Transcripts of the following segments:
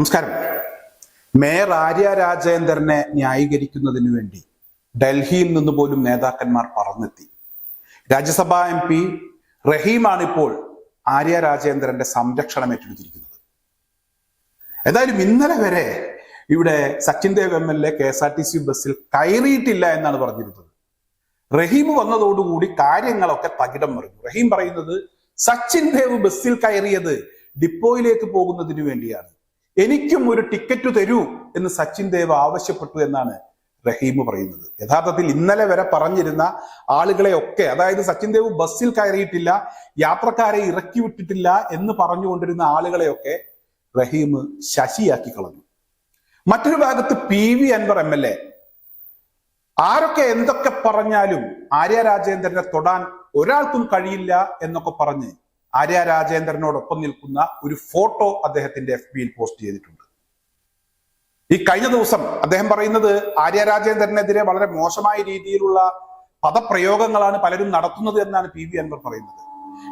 നമസ്കാരം. മേയർ ആര്യ രാജേന്ദ്രനെ ന്യായീകരിക്കുന്നതിന് വേണ്ടി ഡൽഹിയിൽ നിന്ന് പോലും നേതാക്കന്മാർ പറന്നെത്തി. രാജ്യസഭാ എം പി റഹീമാണ് ഇപ്പോൾ ആര്യ രാജേന്ദ്രന്റെ സംരക്ഷണം ഏറ്റെടുത്തിരിക്കുന്നത്. എന്തായാലും ഇന്നലെ വരെ ഇവിടെ Sachin Dev M L A K S R T C ബസ്സിൽ കയറിയിട്ടില്ല എന്നാണ് പറഞ്ഞിരുന്നത്. റഹീം വന്നതോടുകൂടി കാര്യങ്ങളൊക്കെ തകിടം മറിഞ്ഞു. റഹീം പറയുന്നത് സച്ചിൻ ദേവ് ബസ്സിൽ കയറിയത് ഡിപ്പോയിലേക്ക് പോകുന്നതിന് വേണ്ടിയാണ്. എനിക്കും ഒരു ടിക്കറ്റ് തരൂ എന്ന് സച്ചിൻ ദേവ് ആവശ്യപ്പെട്ടു എന്നാണ് റഹീം പറയുന്നത്. യഥാർത്ഥത്തിൽ ഇന്നലെ വരെ പറഞ്ഞിരുന്ന ആളുകളെ ഒക്കെ അതായത് സച്ചിൻ ദേവ് ബസ്സിൽ കയറിയിട്ടില്ല യാത്രക്കാരെ ഇറക്കി വിട്ടിട്ടില്ല എന്ന് പറഞ്ഞുകൊണ്ടിരുന്ന ആളുകളെയൊക്കെ റഹീം ശശിയാക്കി കളഞ്ഞു. മറ്റൊരു ഭാഗത്ത് P V Anwar M L A ആരൊക്കെ എന്തൊക്കെ പറഞ്ഞാലും ആര്യ രാജേന്ദ്രനെ തൊടാൻ ഒരാൾക്കും കഴിയില്ല എന്നൊക്കെ പറഞ്ഞ് ആര്യ രാജേന്ദ്രനോടൊപ്പം നിൽക്കുന്ന ഒരു ഫോട്ടോ അദ്ദേഹത്തിന്റെ എഫ് ബിയിൽ പോസ്റ്റ് ചെയ്തിട്ടുണ്ട്. ഈ കഴിഞ്ഞ ദിവസം അദ്ദേഹം പറയുന്നത് ആര്യ രാജേന്ദ്രനെതിരെ വളരെ മോശമായ രീതിയിലുള്ള പദപ്രയോഗങ്ങളാണ് പലരും നടത്തുന്നത് എന്നാണ് പി വി അൻവർ പറയുന്നത്.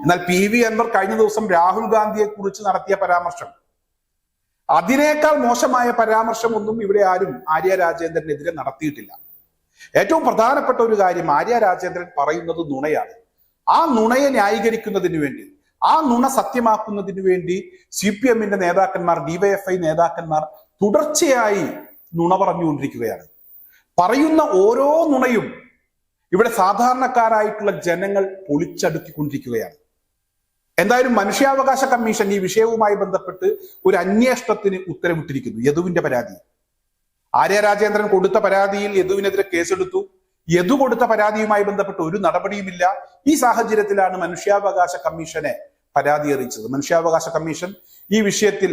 എന്നാൽ പി വി അൻവർ കഴിഞ്ഞ ദിവസം രാഹുൽ ഗാന്ധിയെ കുറിച്ച് നടത്തിയ പരാമർശം. അതിനേക്കാൾ മോശമായ പരാമർശം ഒന്നും ഇവിടെ ആരും ആര്യ രാജേന്ദ്രനെതിരെ നടത്തിയിട്ടില്ല. ഏറ്റവും പ്രധാനപ്പെട്ട ഒരു കാര്യം ആര്യ രാജേന്ദ്രൻ പറയുന്നത് നുണയാണ്. ആ നുണയെ ന്യായീകരിക്കുന്നതിന് വേണ്ടി ആ നുണ സത്യമാക്കുന്നതിന് വേണ്ടി സി പി എമ്മിന്റെ നേതാക്കന്മാർ ഡിവൈഎഫ്ഐ നേതാക്കന്മാർ തുടർച്ചയായി നുണ പറഞ്ഞുകൊണ്ടിരിക്കുകയാണ്. പറയുന്ന ഓരോ നുണയും ഇവിടെ സാധാരണക്കാരായിട്ടുള്ള ജനങ്ങൾ പൊളിച്ചടുക്കിക്കൊണ്ടിരിക്കുകയാണ് എന്തായാലും മനുഷ്യാവകാശ കമ്മീഷൻ ഈ വിഷയവുമായി ബന്ധപ്പെട്ട് ഒരു അന്വേഷണത്തിന് ഉത്തരവിട്ടിരിക്കുന്നു യദുവിന്റെ പരാതി ആര്യ രാജേന്ദ്രൻ കൊടുത്ത പരാതിയിൽ യദുവിനെതിരെ കേസെടുത്തു. യദു കൊടുത്ത പരാതിയുമായി ബന്ധപ്പെട്ട് ഒരു നടപടിയുമില്ല. ഈ സാഹചര്യത്തിലാണ് മനുഷ്യാവകാശ കമ്മീഷനെ പരാതി അറിയിച്ചത്. മനുഷ്യാവകാശ കമ്മീഷൻ ഈ വിഷയത്തിൽ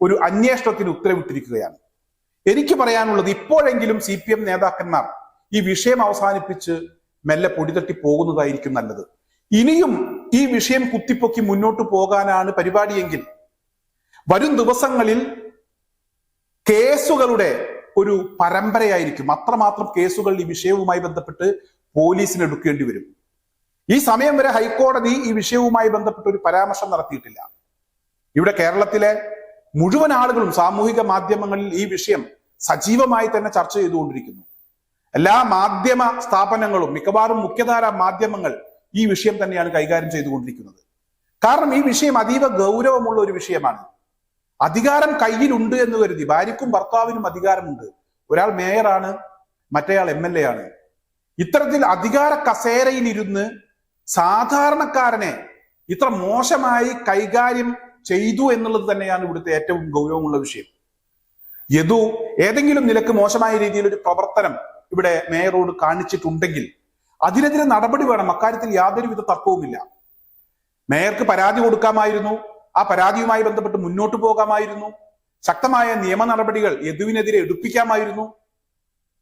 ഒരു അന്വേഷണത്തിന് ഉത്തരവിട്ടിരിക്കുകയാണ്. എനിക്ക് പറയാനുള്ളത് ഇപ്പോഴെങ്കിലും സി പി എം നേതാക്കന്മാർ ഈ വിഷയം അവസാനിപ്പിച്ച് മെല്ലെ പൊടിതട്ടി പോകുന്നതായിരിക്കും നല്ലത്. ഇനിയും ഈ വിഷയം കുത്തിപ്പൊക്കി മുന്നോട്ട് പോകാനാണ് പരിപാടിയെങ്കിൽ വരും ദിവസങ്ങളിൽ കേസുകളുടെ ഒരു പരമ്പരയായിരിക്കും. അത്രമാത്രം കേസുകൾ ഈ വിഷയവുമായി ബന്ധപ്പെട്ട് പോലീസിന് എടുക്കേണ്ടി വരും. ഈ സമയം വരെ ഹൈക്കോടതി ഈ വിഷയവുമായി ബന്ധപ്പെട്ട് ഒരു പരാമർശം നടത്തിയിട്ടില്ല. ഇവിടെ കേരളത്തിലെ മുഴുവൻ ആളുകളും സാമൂഹിക മാധ്യമങ്ങളിൽ ഈ വിഷയം സജീവമായി തന്നെ ചർച്ച ചെയ്തുകൊണ്ടിരിക്കുന്നു. എല്ലാ മാധ്യമ സ്ഥാപനങ്ങളും മിക്കവാറും മുഖ്യധാര മാധ്യമങ്ങൾ ഈ വിഷയം തന്നെയാണ് കൈകാര്യം ചെയ്തുകൊണ്ടിരിക്കുന്നത്. കാരണം ഈ വിഷയം അതീവ ഗൗരവമുള്ള ഒരു വിഷയമാണ്. അധികാരം കയ്യിലുണ്ട് എന്ന് കരുതി ഭാര്യക്കും ഭർത്താവിനും അധികാരമുണ്ട്. ഒരാൾ മേയറാണ് മറ്റേയാൾ എം എൽ എ ആണ്. ഇത്തരത്തിൽ അധികാര കസേരയിലിരുന്ന് സാധാരണക്കാരനെ ഇത്ര മോശമായി കൈകാര്യം ചെയ്തു എന്നുള്ളത് തന്നെയാണ് ഇവിടുത്തെ ഏറ്റവും ഗൗരവമുള്ള വിഷയം. യദു ഏതെങ്കിലും നിലയ്ക്ക് മോശമായ രീതിയിൽ ഒരു പ്രവർത്തനം ഇവിടെ മേയറോട് കാണിച്ചിട്ടുണ്ടെങ്കിൽ അതിനെതിരെ നടപടി വേണം. അക്കാര്യത്തിൽ യാതൊരുവിധ തർക്കവുമില്ല. മേയർക്ക് പരാതി കൊടുക്കാമായിരുന്നു. ആ പരാതിയുമായി ബന്ധപ്പെട്ട് മുന്നോട്ട് പോകാമായിരുന്നു. ശക്തമായ നിയമ നടപടികൾ യദുവിനെതിരെ എടുപ്പിക്കാമായിരുന്നു.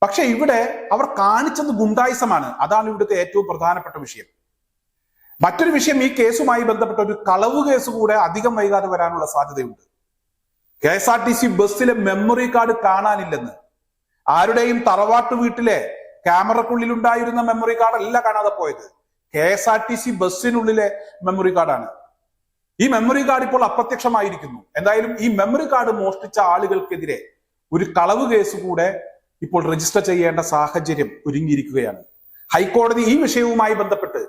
പക്ഷെ ഇവിടെ അവർ കാണിച്ചത് ഗുണ്ടായിസമാണ്. അതാണ് ഇവിടുത്തെ ഏറ്റവും പ്രധാനപ്പെട്ട വിഷയം. മറ്റൊരു വിഷയം ഈ കേസുമായി ബന്ധപ്പെട്ട ഒരു കളവ് കേസ് കൂടെ അധികം വൈകാതെ വരാനുള്ള സാധ്യതയുണ്ട്. K S R T C ബസ്സിലെ മെമ്മറി കാർഡ് കാണാനില്ലെന്ന്. ആരുടെയും തറവാട്ട് വീട്ടിലെ ക്യാമറക്കുള്ളിൽ ഉണ്ടായിരുന്ന മെമ്മറി കാർഡ് അല്ല കാണാതെ പോയത്. K S R T C ബസ്സിനുള്ളിലെ memory കാർഡാണ്. ഈ മെമ്മറി കാർഡ് ഇപ്പോൾ അപ്രത്യക്ഷമായിരിക്കുന്നു. എന്തായാലും ഈ മെമ്മറി കാർഡ് മോഷ്ടിച്ച ആളുകൾക്കെതിരെ ഒരു കളവ് കേസ് കൂടെ ഇപ്പോൾ രജിസ്റ്റർ ചെയ്യേണ്ട സാഹചര്യം ഒരുങ്ങിയിരിക്കുകയാണ്. ഹൈക്കോടതി ഈ വിഷയവുമായി ബന്ധപ്പെട്ട്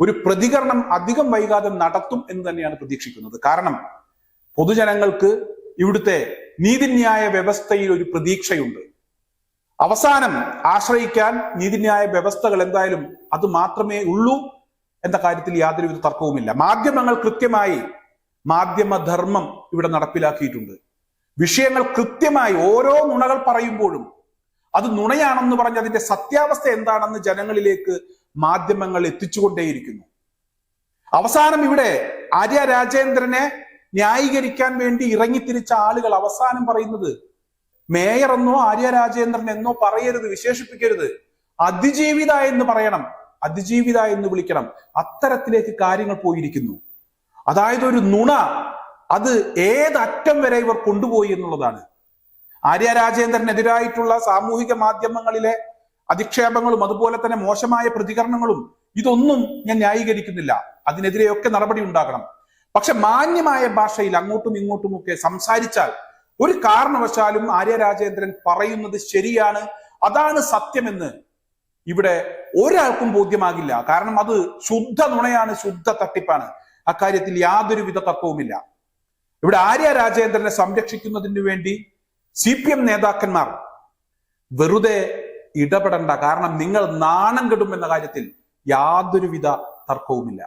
ഒരു പ്രതികരണം അധികം വൈകാതെ നടത്തും എന്ന് തന്നെയാണ് പ്രതീക്ഷിക്കുന്നത്. കാരണം പൊതുജനങ്ങൾക്ക് ഇവിടുത്തെ നീതിന്യായ വ്യവസ്ഥയിൽ ഒരു പ്രതീക്ഷയുണ്ട്. അവസാനം ആശ്രയിക്കാൻ നീതിന്യായ വ്യവസ്ഥകൾ എന്തായാലും അത് മാത്രമേ ഉള്ളൂ. എന്ന കാര്യത്തിൽ യാതൊരുവിധ തർക്കവുമില്ല. മാധ്യമങ്ങൾ കൃത്യമായി മാധ്യമധർമ്മം ഇവിടെ നടപ്പിലാക്കിയിട്ടുണ്ട്. വിഷയങ്ങൾ കൃത്യമായി ഓരോ നുണകൾ പറയുമ്പോഴും അത് നുണയാണെന്ന് പറഞ്ഞ് അതിന്റെ സത്യാവസ്ഥ എന്താണെന്ന് ജനങ്ങളിലേക്ക് മാധ്യമങ്ങൾ എത്തിച്ചുകൊണ്ടേയിരിക്കുന്നു. അവസാനം ഇവിടെ ആര്യ രാജേന്ദ്രനെ ന്യായീകരിക്കാൻ വേണ്ടി ഇറങ്ങിത്തിരിച്ച ആളുകൾ അവസാനം പറയുന്നത് മേയർ എന്നോ ആര്യ രാജേന്ദ്രൻ എന്നോ പറയരുത് വിശേഷിപ്പിക്കരുത്. അതിജീവിത എന്ന് പറയണം. അതിജീവിത എന്ന് വിളിക്കണം. അത്തരത്തിലേക്ക് കാര്യങ്ങൾ പോയിരിക്കുന്നു. അതായത് ഒരു നുണ അത് ഏതറ്റം വരെ ഇവർ കൊണ്ടുപോയി എന്നുള്ളതാണ്. ആര്യ രാജേന്ദ്രനെതിരായിട്ടുള്ള സാമൂഹിക മാധ്യമങ്ങളിലെ അധിക്ഷേപങ്ങളും അതുപോലെ തന്നെ മോശമായ പ്രതികരണങ്ങളും ഇതൊന്നും ഞാൻ ന്യായീകരിക്കുന്നില്ല. അതിനെതിരെയൊക്കെ നടപടി ഉണ്ടാകണം. പക്ഷെ മാന്യമായ ഭാഷയിൽ അങ്ങോട്ടും ഇങ്ങോട്ടും ഒക്കെ സംസാരിച്ചാൽ ഒരു കാരണവശാലും ആര്യ രാജേന്ദ്രൻ പറയുന്നത് ശരിയാണ് അതാണ് സത്യമെന്ന് ഇവിടെ ഒരാൾക്കും ബോധ്യമാകില്ല. കാരണം അത് ശുദ്ധ നുണയാണ് ശുദ്ധ തട്ടിപ്പാണ്. അക്കാര്യത്തിൽ യാതൊരുവിധ തത്വവുമില്ല. ഇവിടെ ആര്യ രാജേന്ദ്രനെ സംരക്ഷിക്കുന്നതിന് വേണ്ടി സി പി എം നേതാക്കന്മാർ വെറുതെ ഇടപെടണ്ട. കാരണം നിങ്ങൾ നാണം കെടും എന്ന കാര്യത്തിൽ യാതൊരുവിധ തർക്കവുമില്ല.